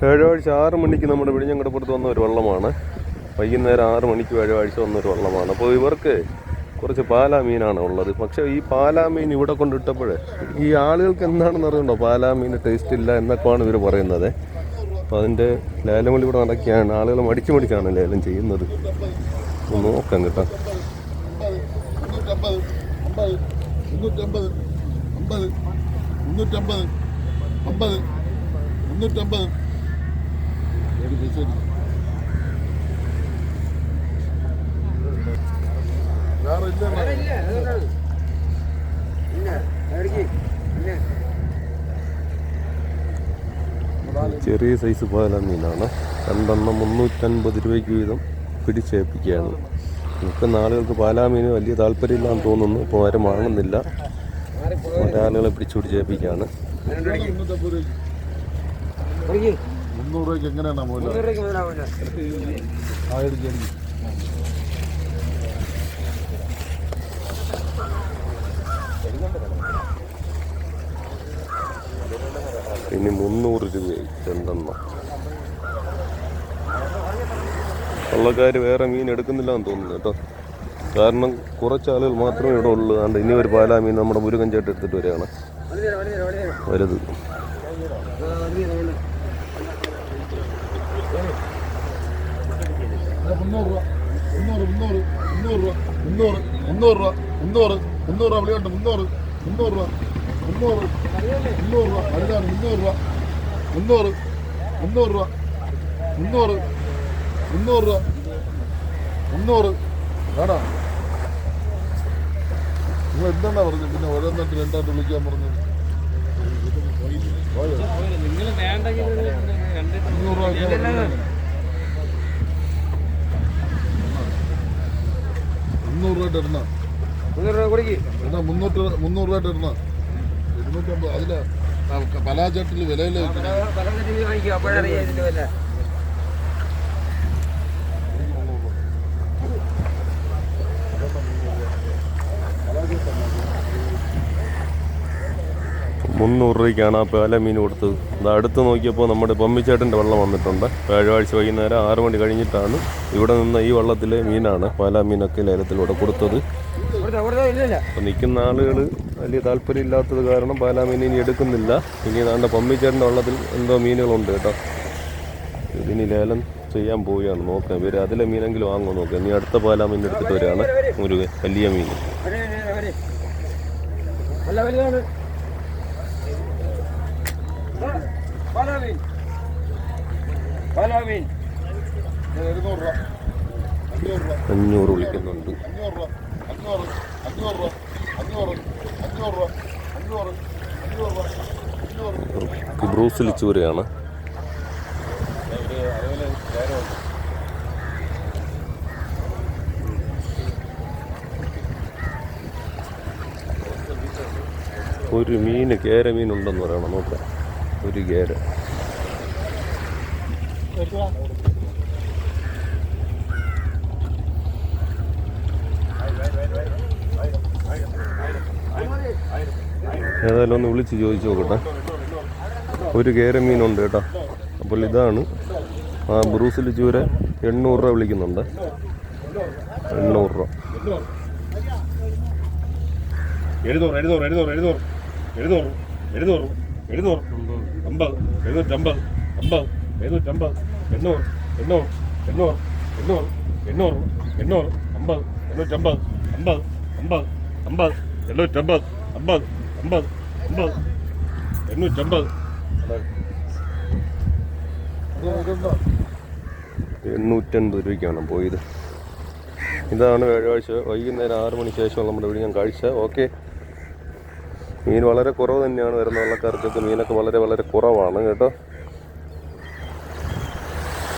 വ്യാഴാഴ്ച ആറ് മണിക്ക് നമ്മുടെ വിഴിഞ്ഞങ്കടപ്പുറത്ത് വന്ന ഒരു വള്ളമാണ് വൈകുന്നേരം ആറ് മണിക്ക് വ്യാഴാഴ്ച വന്ന ഒരു വള്ളമാണ് അപ്പോൾ ഇവർക്ക് കുറച്ച് പാലാ മീനാണ് ഉള്ളത് പക്ഷേ ഈ പാലാ മീൻ ഇവിടെ കൊണ്ടിട്ടപ്പോൾ ഈ ആളുകൾക്ക് എന്താണെന്ന് അറിയണ്ടോ പാലാ മീൻ ടേസ്റ്റ് ഇല്ല എന്നൊക്കെയാണ് ഇവർ പറയുന്നത് അപ്പോൾ അതിന്റെ ലേലം ഇവിടെ നടക്കുകയാണ് ആളുകൾ മടിച്ചു മടിച്ചാണ് ലേലം ചെയ്യുന്നത് നോക്കാം കേട്ടോ മുന്നൂറ്റമ്പത് മുന്നൂറ്റമ്പത് അമ്പത് മുന്നൂറ്റമ്പത് ഒരു പൈസ ഇല്ല. വേറെ ഇല്ല ചെറിയ സൈസ് പാലാ മീനാണ്. രണ്ടെണ്ണം മുന്നൂറ്റൻപത് രൂപയ്ക്ക് വീതം പിടിച്ചേൽപ്പിക്കുകയാണ്. മിക്ക ആളുകൾക്ക് പാലാ മീന് വലിയ താല്പര്യമില്ലാന്ന് തോന്നുന്നു. ഇപ്പോൾ ആരും വാങ്ങുന്നില്ല. മറ്റാളുകളെ പിടിച്ചു പിടിച്ചേൽപ്പിക്കുകയാണ്. മുന്നൂറ് രൂപയ്ക്ക് എങ്ങനെയാണ് മൂല ആ എടുക്ക് എടുക്ക് ഇനി മുന്നൂറ് രൂപയായി രണ്ടെണ്ണം. വള്ളക്കാർ വേറെ മീൻ എടുക്കുന്നില്ല എന്ന് തോന്നുന്നു കേട്ടോ. കാരണം കുറച്ച് ആളുകൾ മാത്രമേ ഇവിടെ ഉള്ളൂ. അതുകൊണ്ട് ഇനി ഒരു പാലാ മീൻ നമ്മുടെ മുരുകൻ ചേട്ടൻ എടുത്തിട്ട് വരികയാണ്. വരുത് ആ, മുന്നൂറ് രൂപ. മുന്നൂറ് മുന്നൂറ് മുന്നൂറ് രൂപ മുന്നൂറ് മുന്നൂറ് രൂപ മുന്നൂറ് മുന്നൂറ് രൂപ വിളിയുണ്ട് മുന്നൂറ് മുന്നൂറ് രൂപ മുന്നൂറ് മുന്നൂറ് രൂപ വലുതാണ് മുന്നൂറ് രൂപ മുന്നൂറ് മുന്നൂറ് രൂപ മുന്നൂറ് മുന്നൂറ് രൂപ മുന്നൂറ്. വേണോ? നിങ്ങൾ എന്താണ് പറഞ്ഞത്? പിന്നെ ഓരോന്നിട്ട് രണ്ടായിട്ട് വിളിക്കാൻ പറഞ്ഞത്? മുന്നൂറ് രൂപ ഒക്കെ പറഞ്ഞത്. മുന്നൂറ് രൂപ ഇടുന്ന. എന്നാ മുന്നൂറ് മുന്നൂറ് രൂപ ഇടണ ഇരുന്നൂറ്റമ്പത് അതിൽ. പലാചട്ടിൽ വിലയില്ല മുന്നൂറ് രൂപയ്ക്കാണ് ആ പേല മീൻ കൊടുത്തത്. അത് അടുത്ത് നോക്കിയപ്പോൾ നമ്മുടെ പമ്മിച്ചേട്ടന്റെ വെള്ളം വന്നിട്ടുണ്ട്. വ്യാഴാഴ്ച വൈകുന്നേരം ആറ് മണി കഴിഞ്ഞിട്ടാണ് ഇവിടെ നിന്ന് ഈ വള്ളത്തിലെ മീനാണ് പേല മീനൊക്കെ ലേലത്തിലൂടെ കൊടുത്തത്. അപ്പോൾ നിൽക്കുന്ന ആളുകൾ വലിയ താല്പര്യം ഇല്ലാത്തത് കാരണം പേല മീൻ ഇനി എടുക്കുന്നില്ല. ഇനി നാണ്ട പമ്മിച്ചേട്ടന്റെ വള്ളത്തിൽ എന്തോ മീനുകളുണ്ട് കേട്ടോ. ഇതിനി ലേലം ചെയ്യാൻ പോവുകയാണ്. നോക്കാം. ഇവർ അതിലെ മീനെങ്കിലും വാങ്ങുമോ നോക്കാം. ഇനി അടുത്ത പാലാ മീൻ എടുത്തിട്ട് വരികയാണ് ഒരു വലിയ മീൻ. നല്ല വലുതാണ് പാലാമീൻ പാലാമീൻ എഴുന്നൂറ് രൂപ. അഞ്ഞൂറ് രൂപ. അഞ്ഞൂറ് വിളിക്കുന്നുണ്ട്. അഞ്ഞൂറ് രൂപ. അഞ്ഞൂറ് അഞ്ഞൂറ് രൂപ. അഞ്ഞൂറ് അഞ്ഞൂറ് രൂപ. അഞ്ഞൂറ് അഞ്ഞൂറ് രൂപ. അഞ്ഞൂറ് ബ്രൂസിൽ ചൂരയാണ് ഒരു മീൻ കേര മീനുണ്ടെന്ന് പറയണം. നോക്കാം. ഒരു കേര. ഏതായാലും ഒന്ന് വിളിച്ച് ചോദിച്ചു നോക്കട്ടെ. ഒരു കേര മീനുണ്ട് കേട്ടോ. അപ്പോൾ ഇതാണ്. ആ ബ്രൂസിൽ ചൂര എണ്ണൂറ് രൂപ വിളിക്കുന്നുണ്ട്. എണ്ണൂറ് രൂപ. എഴുന്നൂറ് എഴുന്നൂറ് എഴുന്നൂറ് എഴുന്നൂറ്. എഴുന്നൂറ് എഴുന്നൂറ് എഴുന്നൂറ്. അമ്പത് എഴുന്നൂറ്റമ്പത് അമ്പത്. എഴുന്നൂറ്റമ്പത് എണ്ണൂറ് എണ്ണൂറ് എണ്ണൂറ് എണ്ണൂറ് എണ്ണൂറ് എണ്ണൂറ് അമ്പത് എണ്ണൂറ്റമ്പത് അമ്പത് അമ്പത് അമ്പത് എണ്ണൂറ്റമ്പത് അമ്പത് അമ്പത് അമ്പത് എണ്ണൂറ്റമ്പത് എണ്ണൂറ്റൻപത് രൂപയ്ക്കാണ് പോയത്. ഇതാണ് വ്യാഴാഴ്ച വൈകുന്നേരം ആറ് മണി ശേഷം നമ്മുടെ ഇവിടെ ഞാൻ കാഴ്ച. ഓക്കെ. മീൻ വളരെ കുറവ് തന്നെയാണ് വരുന്ന വെള്ളക്കാർക്കൊക്കെ മീനൊക്കെ വളരെ വളരെ കുറവാണ് കേട്ടോ.